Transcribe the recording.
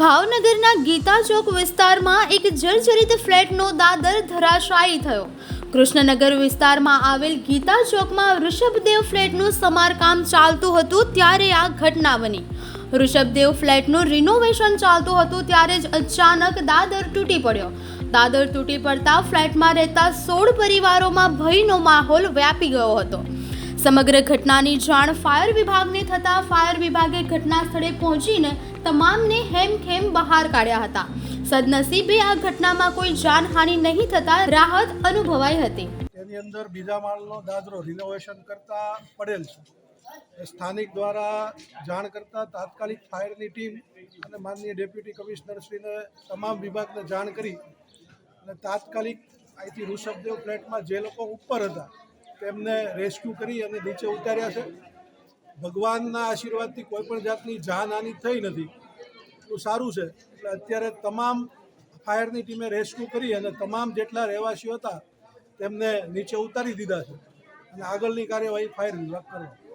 ભાવનગરના ગીતા ચોક વિસ્તારમાં એક જર્જરિત ફ્લેટનો દાદર ધરાશાયી થયો. કૃષ્ણનગર વિસ્તારમાં આવેલ ગીતા ચોકમાં ઋષભદેવ ફ્લેટનું સમારકામ ચાલતું હતું ત્યારે આ ઘટના બની. ઋષભદેવ ફ્લેટનું રિનોવેશન ચાલતું હતું ત્યારે જ અચાનક દાદર તૂટી પડ્યો. દાદર તૂટી પડતા ફ્લેટમાં રહેતા સોળ પરિવારોમાં ભયનો માહોલ વ્યાપી ગયો હતો. સમગ્ર ઘટનાની જાણ ફાયર વિભાગને થતાં ફાયર વિભાગે ઘટના સ્થળે પહોંચીને તમામને હેમખેમ બહાર કાઢ્યા હતા. સદનસીબે આ ઘટનામાં કોઈ જાનહાનિ નહીં થતાં રાહત અનુભવાઈ હતી. તેની અંદર બીજા માળનો દાદરો રિનોવેશન કરતા પડેલ છે. સ્થાનિક દ્વારા જાણ કરતા તાત્કાલિક ફાયરની ટીમ અને માનનીય ડેપ્યુટી કમિશનરશ્રીને તમામ વિભાગને જાણ કરી અને તાત્કાલિક અહીંથી ઋષભદેવ ફ્લેટમાં જે લોકો ઉપર હતા તેમને રેસ્ક્યુ કરી અને નીચે ઉતાર્યા છે. ભગવાનના આશીર્વાદથી કોઈ પણ જાતની જાનહાનિ થઈ નથી. એટલું સારું છે. એટલે અત્યારે તમામ ફાયરની ટીમે રેસ્ક્યુ કરી અને તમામ જેટલા રહેવાસીઓ હતા તેમને નીચે ઉતારી દીધા છે. અને આગળની કાર્યવાહી ફાયર વિભાગ કરવા